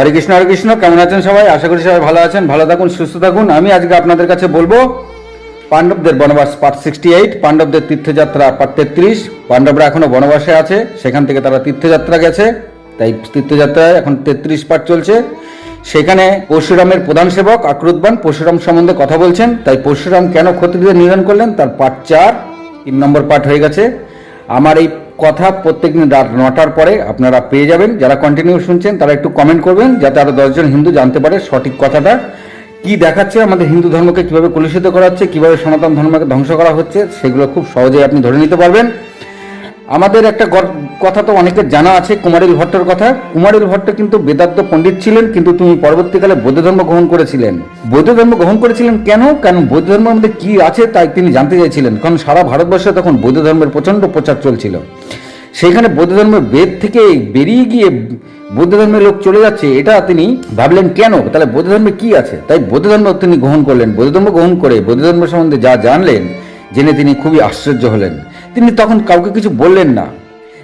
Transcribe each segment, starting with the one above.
হরে কৃষ্ণ হরে কৃষ্ণ কেমন আছেন সবাই? আশা করি সবাই ভালো আছেন। ভালো থাকুন, সুস্থ থাকুন। আমি আজকে আপনাদের কাছে বলব, পাণ্ডবদের বনবাস পার্ট সিক্সটি এইট, পাণ্ডবদের তীর্থযাত্রা পার্ট তেত্রিশ। পাণ্ডবরা এখনও বনবাসে আছে, সেখান থেকে তারা তীর্থযাত্রা গেছে। তাই তীর্থযাত্রায় এখন তেত্রিশ পার্ট চলছে। সেখানে পরশুরামের প্রধান সেবক আক্রুতবান, পরশুরাম সম্বন্ধে কথা বলছেন। তাই পরশুরাম কেন ক্ষত্রিয়দের নিধন করলেন? তার পার্ট চার, তিন নম্বর পার্ট হয়ে গেছে। আমার এই কথা প্রত্যেক দিন রাত নটার পরে আপনারা পেয়ে যাবেন। যারা কন্টিনিউ শুনছেন, তারা একটু কমেন্ট করবেন, যাতে আরও দশজন হিন্দু জানতে পারে সঠিক কথাটা। কি দেখাচ্ছে, আমাদের হিন্দু ধর্মকে কীভাবে কলুষিত করা হচ্ছে, কীভাবে সনাতন ধর্মকে ধ্বংস করা হচ্ছে, সেগুলো খুব সহজেই আপনি ধরে নিতে পারবেন। আমাদের একটা কথা তো অনেকের জানা আছে কুমারিল ভট্টর কথা। কুমারিল ভট্ট কিন্তু বেদান্ত পণ্ডিত ছিলেন, কিন্তু তুমি পরবর্তীকালে বৌদ্ধ ধর্ম গ্রহণ করেছিলেন। বৌদ্ধ ধর্ম গ্রহণ করেছিলেন কেন? কারণ বৌদ্ধ ধর্মের মধ্যে কি আছে তাই তিনি জানতে চাইছিলেন। কারণ সারা ভারতবর্ষে তখন বৌদ্ধ ধর্মের প্রচণ্ড প্রচার চলছিল। সেইখানে বৌদ্ধ ধর্মের বেদ থেকে বেরিয়ে গিয়ে বৌদ্ধ ধর্মের লোক চলে যাচ্ছে, এটা তিনি ভাবলেন কেন? তাহলে বৌদ্ধ ধর্মে কি আছে? তাই বৌদ্ধ ধর্ম তিনি গ্রহণ করলেন। বৌদ্ধ ধর্ম গ্রহণ করে বৌদ্ধ ধর্ম সম্বন্ধে যা জানলেন জেনে তিনি খুবই আশ্চর্য হলেন। তিনি তখন কাউকে কিছু বললেন না।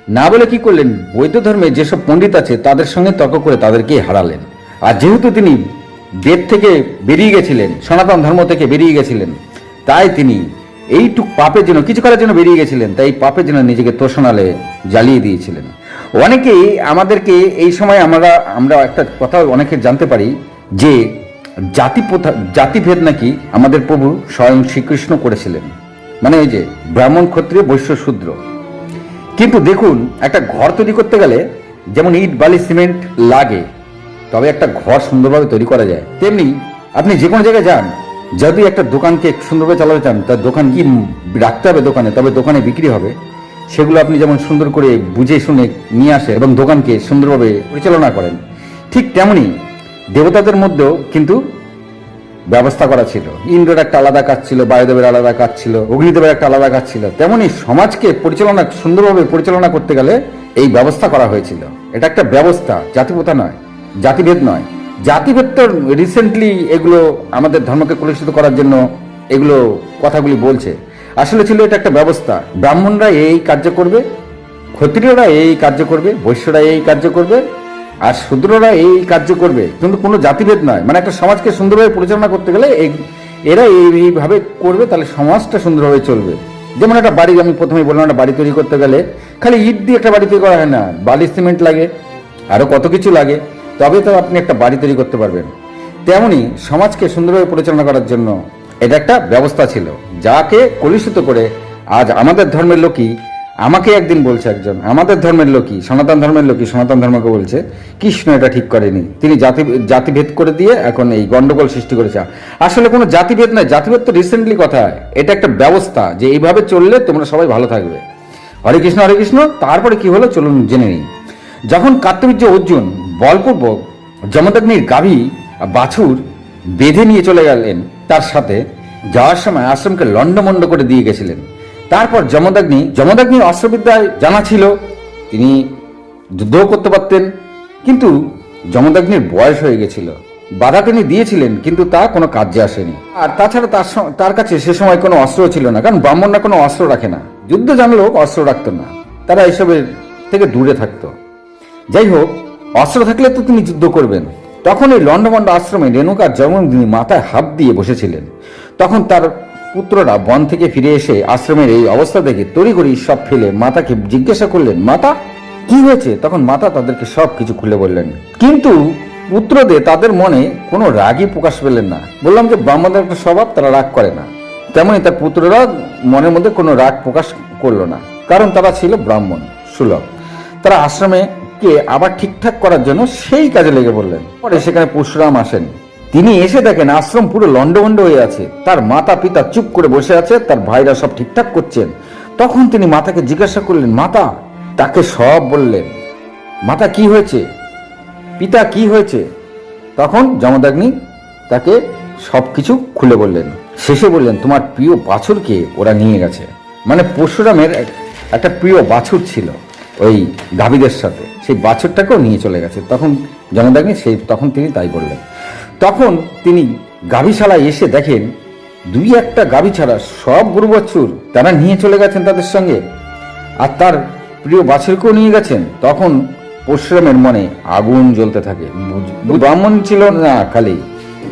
না বলে কি করলেন? বৌদ্ধ ধর্মে যেসব পণ্ডিত আছে, তাদের সঙ্গে তর্ক করে তাদেরকে হারালেন। আর যেহেতু তিনি বেদ থেকে বেরিয়ে গেছিলেন, সনাতন ধর্ম থেকে বেরিয়ে গেছিলেন, তাই তিনি এইটুক পাপের জন্য, কিছু করার জন্য বেরিয়ে গেছিলেন, তাই পাপের জন্য নিজেকে তোষণালে জ্বালিয়ে দিয়েছিলেন। অনেকেই আমাদেরকে এই সময় আমরা আমরা একটা কথা অনেকে জানতে পারি যে জাতি প্রথা জাতিভেদ নাকি আমাদের প্রভু স্বয়ং শ্রীকৃষ্ণ করেছিলেন। মানে ওই যে ব্রাহ্মণ ক্ষত্রিয় বৈশ্য শূদ্র। কিন্তু দেখুন, একটা ঘর তৈরি করতে গেলে যেমন ইট, বালি, সিমেন্ট লাগে, তবে একটা ঘর সুন্দরভাবে তৈরি করা যায়। তেমনি আপনি যে কোনো জায়গায় যান যদি একটা দোকানকে সুন্দরভাবে চালাতে চান, তার দোকান কি রাখতে হবে দোকানে, তবে দোকানে বিক্রি হবে। সেগুলো আপনি যেমন সুন্দর করে বুঝে শুনে নিয়ে আসেন এবং দোকানকে সুন্দরভাবে পরিচালনা করেন, ঠিক তেমনি দেবতাদের মধ্যেও কিন্তু ব্যবস্থা করা ছিল। ইন্দ্রের একটা আলাদা কাজ ছিল, বায়ুদেবের আলাদা কাজ ছিল, অগ্নিদেবের একটা আলাদা কাজ ছিল। তেমনি সমাজকে পরিচালনা, সুন্দরভাবে পরিচালনা করতে গেলে এই ব্যবস্থা করা হয়েছিল। এটা একটা ব্যবস্থা, জাতিপ্রথা নয়, জাতিভেদ নয়। জাতিভেদ তো রিসেন্টলি এগুলো আমাদের ধর্মকে কলুষিত করার জন্য এগুলো কথাগুলি বলছে। আসলে ছিল এটা একটা ব্যবস্থা। ব্রাহ্মণরা এই কার্য করবে, ক্ষত্রিয়রা এই কার্য করবে, বৈশ্যরা এই কার্য করবে আর শূদ্ররা এই কার্য করবে। কিন্তু কোনো জাতিভেদ নয়। মানে একটা সমাজকে সুন্দরভাবে পরিচালনা করতে গেলে এরা এই- এইভাবে করবে, তাহলে সমাজটা সুন্দরভাবে চলবে। যেমন একটা বাড়ি, আমি প্রথমে বললাম, একটা বাড়ি তৈরি করতে গেলে খালি ইট দিয়ে একটা বাড়ি তৈরি করা হয় না। বালি সিমেন্ট লাগে আরও কত কিছু লাগে। তবে তো আপনি একটা বাড়ি তৈরি করতে পারবেন। তেমনি সমাজকে সুন্দরভাবে পরিচালনা করার জন্য এটা একটা ব্যবস্থা ছিল। যাকে কলুষিত করে আজ আমাদের ধর্মের লোকই আমাকে একদিন বলছে একজন, আমাদের ধর্মের লোকই সনাতন ধর্মের লোকই সনাতন ধর্মকে বলছে, কৃষ্ণ এটা ঠিক করেনি। তিনি জাতি, জাতিভেদ করে দিয়ে এখন এই গন্ডগোল সৃষ্টি করেছে। আসলে কোনো জাতিভেদ নয়, জাতিভেদ তো রিসেন্টলি কথা। এটা একটা ব্যবস্থা যে এইভাবে চললে তোমরা সবাই ভালো থাকবে। হরে কৃষ্ণ হরে কৃষ্ণ, তারপরে কি হলো চলুন জেনে নিই। যখন কার্তবীর্য অর্জুন বলপূর্বক যমদগ্নির গাভী বাছুর বেঁধে নিয়ে চলে গেলেন, তার সাথে যাওয়ার সময় আশ্রমকে লণ্ডমণ্ড করে দিয়ে গেছিলেন। তারপর যমদগ্নি, যমদগ্নির অস্ত্রবিদ্যায় জানা ছিল, তিনি যুদ্ধও করতে পারতেন, কিন্তু যমদগ্নির বয়স হয়ে গেছিল। বাধা তিনি দিয়েছিলেন, কিন্তু তা কোনো কাজে আসেনি। আর তাছাড়া তার তার কাছে সে সময় কোনো অস্ত্র ছিল না, কারণ ব্রাহ্মণরা কোনো অস্ত্র রাখে না। যুদ্ধ জানলেও অস্ত্র রাখত না, তারা এসবের থেকে দূরে থাকতো। যাই হোক, অস্ত্র থাকলে তো তিনি যুদ্ধ করবেন। তখন এই লন্ডমন্ড আশ্রমে রেণুকার জন্মদিনী মাথায় হাত দিয়ে বসেছিলেন। তখন তার পুত্ররা বন থেকে ফিরে এসে আশ্রমের এই অবস্থা দেখে তড়িঘড়ি সব ফেলে মাতাকে জিজ্ঞাসা করলেন, মাতা, কি হয়েছে? তখন মাতা তাদেরকে সব কিছু খুলে বললেন, কিন্তু পুত্রদের তাদের মনে কোনো রাগই প্রকাশ পেলেন না। বললাম যে, ব্রাহ্মণদের একটা স্বভাব, তারা রাগ করে না। তেমনি তার পুত্ররা মনের মধ্যে কোনো রাগ প্রকাশ করল না, কারণ তারা ছিল ব্রাহ্মণ, সুলভ। তারা আশ্রমে কে আবার ঠিকঠাক করার জন্য সেই কাজে লেগে বললেন পরে সেখানে পরশুরাম আসেন। তিনি এসে দেখেন আশ্রম পুরো লন্ডভন্ড হয়ে আছে। তার মাতা পিতা চুপ করে বসে আছে, তার ভাইরা সব ঠিকঠাক করছেন। তখন তিনি মাতাকে জিজ্ঞাসা করলেন, মাতা? তাকে সব বললেন, মাতা, কি হয়েছে? পিতা, কি হয়েছে? তখন যমদাগ্নি তাকে সব কিছু খুলে বললেন। শেষে বললেন, তোমার প্রিয় বাছুরকে ওরা নিয়ে গেছে। মানে পরশুরামের একটা প্রিয় বাছুর ছিল ওই গাভীদের সাথে। সেই বাছুরটাকেও নিয়ে চলে গেছে। তখন জনদাগ্নি সেই, তখন তিনি তাই বললেন। তখন তিনি গাভীশালায় এসে দেখেন দুই একটা গাভী ছাড়া সব গরু বাছুর তারা নিয়ে চলে গেছেন তাদের সঙ্গে। আর তার প্রিয় বাছুরকেও নিয়ে গেছেন। তখন পরশুরামের মনে আগুন জ্বলতে থাকে। ব্রাহ্মণ ছিল না খালি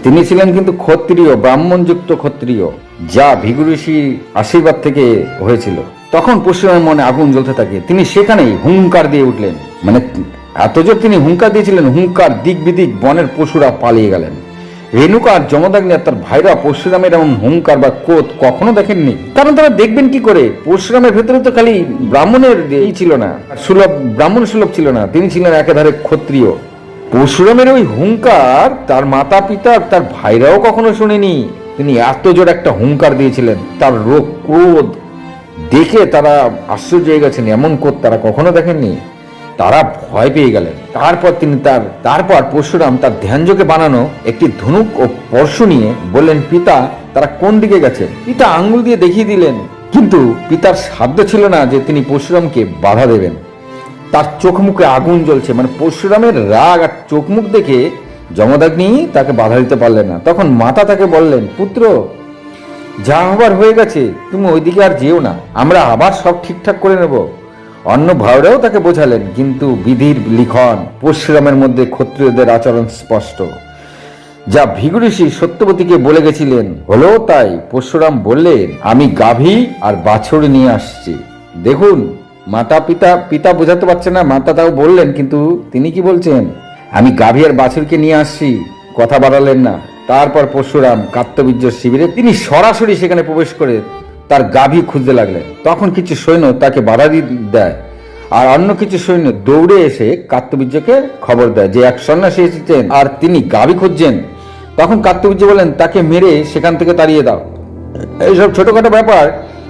তিনি ছিলেন কিন্তু ক্ষত্রিয় ব্রাহ্মণযুক্ত ক্ষত্রিয় যা ভিগু ঋষির আশীর্বাদ থেকে হয়েছিল। তখন পরশুরামের মনে আগুন জ্বলতে থাকে। তিনি সেখানেই হুঙ্কার দিয়ে উঠলেন। মানে এত জোর তিনি হুঙ্কার দিয়েছিলেন, হুঙ্কার দিক বিদিক বনের পশুরা পালিয়ে গেলেন। রেণুকা আর জমদাগ্নি আর তার ভাইরা পরশুরামের এমন হুঙ্কার বা কোত কখনো দেখেননি। কারণ তারা দেখবেন কি করে? পরশুরামের ভেতরে তো খালি ব্রাহ্মণের এই ছিল না, সুলভ, ব্রাহ্মণ সুলভ ছিল না, তিনি ছিলেন একেধারে ক্ষত্রিয়। পরশুরামের ওই হুঙ্কার তার মাতা পিতা তার ভাইরাও কখনো শুনেনি। তিনি এত জোর একটা হুঙ্কার দিয়েছিলেন, তার রোগ, ক্রোধ দেখে তারা আশ্চর্য হয়ে গেছেন, এমন কোত তারা কখনো দেখেননি। তারা ভয় পেয়ে গেলেন। তারপর তিনি তার, তারপর পরশুরাম তার ধ্যানযোগে বানানো একটি ধনুক ও পরশু নিয়ে বললেন, পিতা, তারা কোন দিকে গেছে? পিতা আঙ্গুল দিয়ে দেখিয়ে দিলেন, কিন্তু পিতার সাধ্য ছিল না যে তিনি পরশুরামকে বাধা দেবেন। তার চোখ মুখে আগুন জ্বলছে মানে পরশুরামের রাগ আর চোখ মুখ দেখে যমদাগ্নি তাকে বাধা দিতে পারলেন না। তখন মাতা তাকে বললেন, পুত্র, যা হবার হয়ে গেছে, তুমি ওইদিকে আর যেও না। আমরা আবার সব ঠিকঠাক করে নেব। অন্য ভাইরাও তাকে বোঝালেন, কিন্তু বিধির লিখন পরশুরামের মধ্যে ক্ষত্রিয়দের আচরণ স্পষ্ট। যা ভিগুঋষি সত্যবতীকে বলে গেছিলেন, হলো তাই, পরশুরাম বললেন, আমি গাভী আর বাছুর নিয়ে আসছি। দেখুন, মাতা পিতা পিতা বোঝাতে পারছে না, মাতা তাও বললেন, কিন্তু তিনি কি বলছেন? আমি গাভী আর বাছুরকে নিয়ে আসছি, কথা বাড়ালেন না। তারপর পরশুরাম কাত্তবীর্য শিবিরে, তিনি সরাসরি সেখানে প্রবেশ করে তার গাভী খুঁজতে লাগলেন। তখন কিছু সৈন্য তাকে বাধা দিয়ে আর অন্য কিছু সৈন্য দৌড়ে এসে কাত্তবীর্যকে খবর দেয় যে এক সন্ন্যাসী এসেছেন আর তিনি গাভী খুঁজছেন। তখন কাত্তবীর্য বলেন, তাকে মেরে সেখান থেকে তাড়িয়ে দাও। এইসব ছোটখাটো ব্যাপার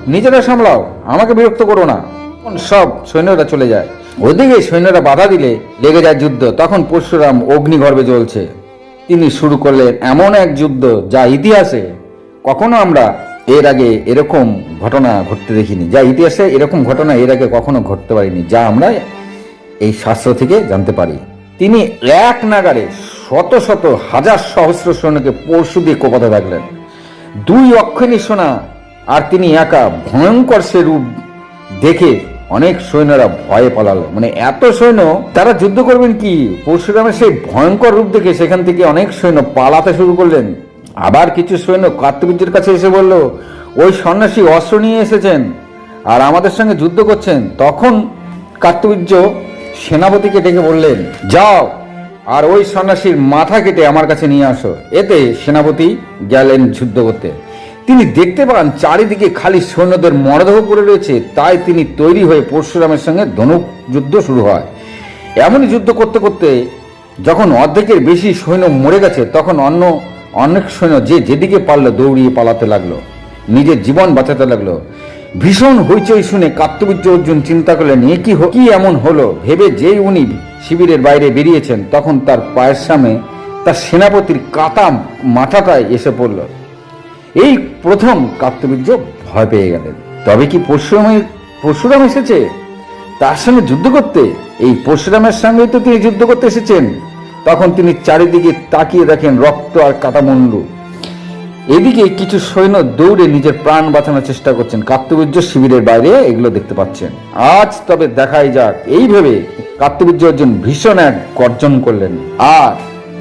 নিজেরা সামলাও, আমাকে বিরক্ত করো না। সব সৈন্যরা চলে যায়। ওদিকে সৈন্যরা বাধা দিলে লেগে যায় যুদ্ধ। তখন পরশুরাম অগ্নিগর্ভে জ্বলছে। তিনি শুরু করলেন এমন এক যুদ্ধ যা ইতিহাসে কখনো আমরা এর আগে এরকম ঘটনা ঘটতে দেখিনি। যা ইতিহাসে এরকম ঘটনা এর আগে কখনো ঘটতে পারিনি, যা আমরা এই শাস্ত্র থেকে জানতে পারি। তিনি এক নাগারে শত শত হাজার সহস্র সৈন্যকে পরশু দিয়ে কোপাতে থাকলেন। দুই অক্ষণী সোনা আর তিনি একা ভয়ঙ্কর সে রূপ দেখে অনেক সৈন্যরা ভয়ে পালালো। মানে এত সৈন্য, তারা যুদ্ধ করবেন কি? পরশুরামের সেই ভয়ঙ্কর রূপ দেখে সেখান থেকে অনেক সৈন্য পালাতে শুরু করলেন। আবার কিছু সৈন্য কার্তবীর্যের কাছে এসে বলল, ওই সন্ন্যাসী অস্ত্র নিয়ে এসেছেন আর আমাদের সঙ্গে যুদ্ধ করছেন। তখন কার্তবীর্য সেনাপতিকে ডেকে বললেন, যাও আর ওই সন্ন্যাসীর মাথা কেটে আমার কাছে নিয়ে আসো। এতে সেনাপতি গেলেন যুদ্ধ করতে। তিনি দেখতে পান চারিদিকে খালি সৈন্যদের মরদেহ পড়ে রয়েছে, তাই তিনি তৈরি হয়ে পরশুরামের সঙ্গে ধনুক যুদ্ধ শুরু হয়। এমনই যুদ্ধ করতে করতে যখন অর্ধেকের বেশি সৈন্য মরে গেছে, তখন অন্য অনেক সৈন্য যে যেদিকে পারল দৌড়িয়ে পালাতে লাগল, নিজের জীবন বাঁচাতে লাগল। ভীষণ হইচই শুনে কাত্তবীর্য অর্জুন চিন্তা করলেন, এ কি কি এমন হলো? ভেবে যেই উনি শিবিরের বাইরে বেরিয়েছেন, তখন তার পায়ের সামনে তার সেনাপতির কাটা মাথাটায় এসে পড়ল। এই প্রথম কার্তবীর্য ভয় পেয়ে গেলেন। তবে কি পরশুরামের, পরশুরাম এসেছে? তার সঙ্গে যুদ্ধ করতে? এই পরশুরামের সঙ্গে তো তিনি যুদ্ধ করতে এসেছেন। তখন তিনি চারিদিকে তাকিয়ে দেখেন রক্ত আর কাটামুন্ডু এদিকে কিছু সৈন্য দৌড়ে নিজের প্রাণ বাঁচানোর চেষ্টা করছেন। কার্তবীর্য শিবিরের বাইরে এগুলো দেখতে পাচ্ছেন। আজ তবে দেখাই যাক। এই ভেবে কার্তবীর্য একজন ভীষণ এক গর্জন করলেন। আর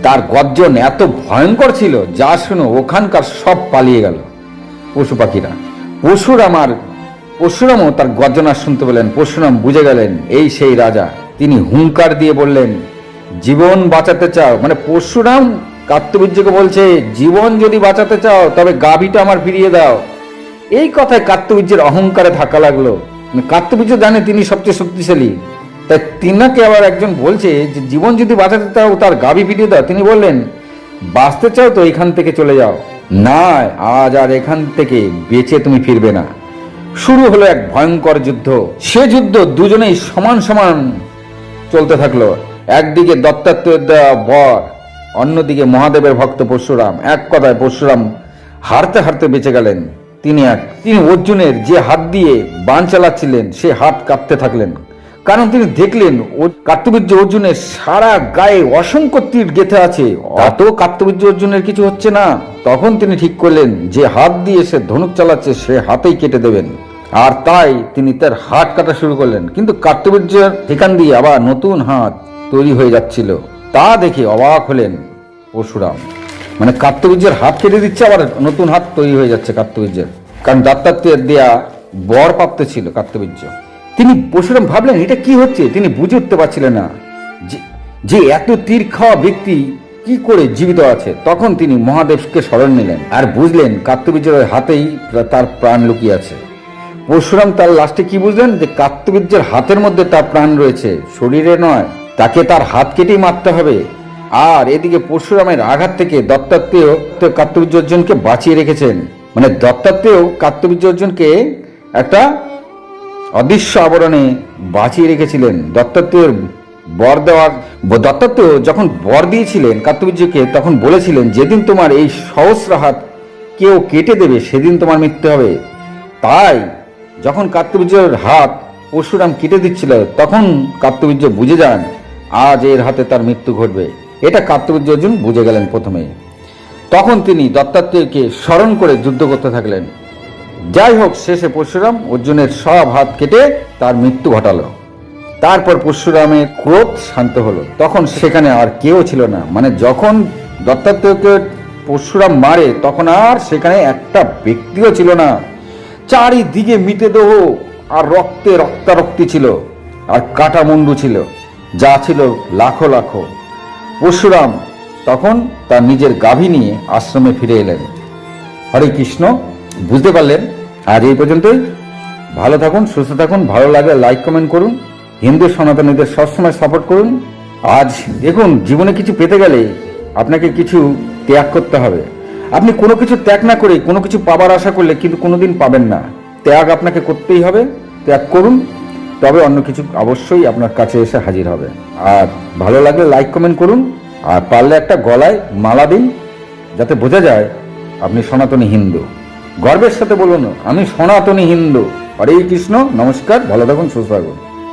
তার গর্জন এত ভয়ঙ্কর ছিল যা শুনে ওখানকার সব পালিয়ে গেল। পশু পাখিরা। পশুরাম আর পরশুরামও তার গর্জনা শুনতে পেলেন। পরশুরাম বুঝে গেলেন, এই সেই রাজা। তিনি হুঙ্কার দিয়ে বললেন জীবন বাঁচাতে চাও। মানে পরশুরাম কার্তবীর্যকে বলছে, জীবন যদি বাঁচাতে চাও, তবে গাভীটা আমার ফিরিয়ে দাও। এই কথায় কার্তবীর্যের অহংকারে ধাক্কা লাগল। মানে কার্তবীর্য জানে তিনি সবচেয়ে শক্তিশালী। তাই তিনাকে আবার একজন বলছে যে, জীবন যদি বাঁচাতে চাও, তার গাভী ফিরিয়ে দাও। তিনি বললেন, বাঁচতে চাও তো এখান থেকে চলে যাও। না, আজ আর এখান থেকে বেঁচে তুমি ফিরবে না। শুরু হলো এক ভয়ঙ্কর যুদ্ধ। সে যুদ্ধ দুজনেই সমান সমান চলতে থাকল। একদিকে দত্তাত্রেয়ের দেওয়া বর, অন্যদিকে মহাদেবের ভক্ত পরশুরাম। এক কথায় পরশুরাম হারতে হারতে বেঁচে গেলেন। তিনি এক, তিনি অর্জুনের যে হাত দিয়ে বান চালাচ্ছিলেন, সে হাত কাঁপতে থাকলেন। কারণ তিনি দেখলেন কার্তবীর্য অর্জুনের সারা গায়ে অসংখ্য তীর গেথে আছে। অত কার্তবীর্য অর্জুনের কিছু হচ্ছে না। তখন তিনি ঠিক করলেন, যে হাত দিয়ে সে ধনুক চালাচ্ছে, সে হাতেই কেটে দেবেন। আর তাই তিনি তার হাত কাটা শুরু করলেন। কিন্তু কার্তবীর্যের সেখান দিয়ে আবার নতুন হাত তৈরি হয়ে যাচ্ছিল। তা দেখে অবাক হলেন পরশুরাম। মানে কার্তবীর্যের হাত কেটে দিচ্ছে আবার নতুন হাত তৈরি হয়ে যাচ্ছে কার্তবীর্যের কারণ দত্তাত্রেয়ের দেয়া বর প্রাপ্ত ছিল কার্তবীর্য তিনি পরশুরাম ভাবলেন, এটা কি হচ্ছে? তিনি বুঝে উঠতে পারছিলেন না যে এত তীর খাওয়া ব্যক্তি কি করে জীবিত আছে। তখন তিনি মহাদেবকে স্মরণ নিলেন আর বুঝলেন কার্তবীর্যের হাতেই তার প্রাণ লুকিয়ে আছে। পরশুরাম তার লাস্টে কি বুঝলেন? যে কার্তবীর্যের হাতের মধ্যে তার প্রাণ রয়েছে। শরীরে নয় তাকে তার হাত কেটেই মারতে হবে। আর এদিকে পরশুরামের আঘাত থেকে দত্তাত্রেয় তো কার্তবীর্য বাঁচিয়ে রেখেছেন। মানে দত্তাত্রেয় কার্তবীর্য অর্জুনকে একটা অদৃশ্য আবরণে বাঁচিয়ে রেখেছিলেন। দত্তাত্রেয়ের বর দেওয়ার দত্তাত্রেয় যখন বর দিয়েছিলেন কার্তবীর্যকে তখন বলেছিলেন, যেদিন তোমার এই সহস্র হাত কেউ কেটে দেবে, সেদিন তোমার মৃত্যু হবে। তাই যখন কার্তবীর্যের হাত পরশুরাম কেটে দিচ্ছিল, তখন কার্তবীর্য বুঝে যান আজ এর হাতে তার মৃত্যু ঘটবে। এটা কার্তবীর্য অর্জুন বুঝে গেলেন প্রথমেই তখন তিনি দত্তাত্রেয়কে স্মরণ করে যুদ্ধ করতে থাকলেন। যাই হোক, শেষে পরশুরাম অর্জুনের সব হাত কেটে তার মৃত্যু ঘটালো। তারপর পরশুরামের ক্রোধ শান্ত হলো। তখন সেখানে আর কেউ ছিল না। মানে যখন দত্তাত্রেয়কে পরশুরাম মারে, তখন আর সেখানে একটা ব্যক্তিও ছিল না। চারিদিকে মিটে দেহ আর রক্তে রক্তারক্তি ছিল। আর কাটা মুন্ডু ছিল। যা ছিল লাখো লাখো। পরশুরাম তখন তার নিজের গাভী নিয়ে আশ্রমে ফিরে এলেন। হরে কৃষ্ণ, বুঝতে পারলেন? আজ এই পর্যন্তই। ভালো থাকুন, সুস্থ থাকুন, ভালো লাগলে লাইক কমেন্ট করুন। হিন্দু সনাতনীদের সবসময় সাপোর্ট করুন। আজ দেখুন, জীবনে কিছু পেতে গেলে আপনাকে কিছু ত্যাগ করতে হবে। আপনি কোনো কিছু ত্যাগ না করে কোনো কিছু পাবার আশা করলে কিন্তু কোনোদিন পাবেন না। ত্যাগ আপনাকে করতেই হবে। ত্যাগ করুন তবে অন্য কিছু অবশ্যই আপনার কাছে এসে হাজির হবে। আর ভালো লাগলে লাইক কমেন্ট করুন, আর পারলে একটা গলায় মালা দিন, যাতে বোঝা যায় আপনি সনাতনী হিন্দু। গর্বের সাথে বলুন, আমি সনাতনী হিন্দু। হরে কৃষ্ণ, নমস্কার, ভালো থাকুন, সুস্থ থাকুন।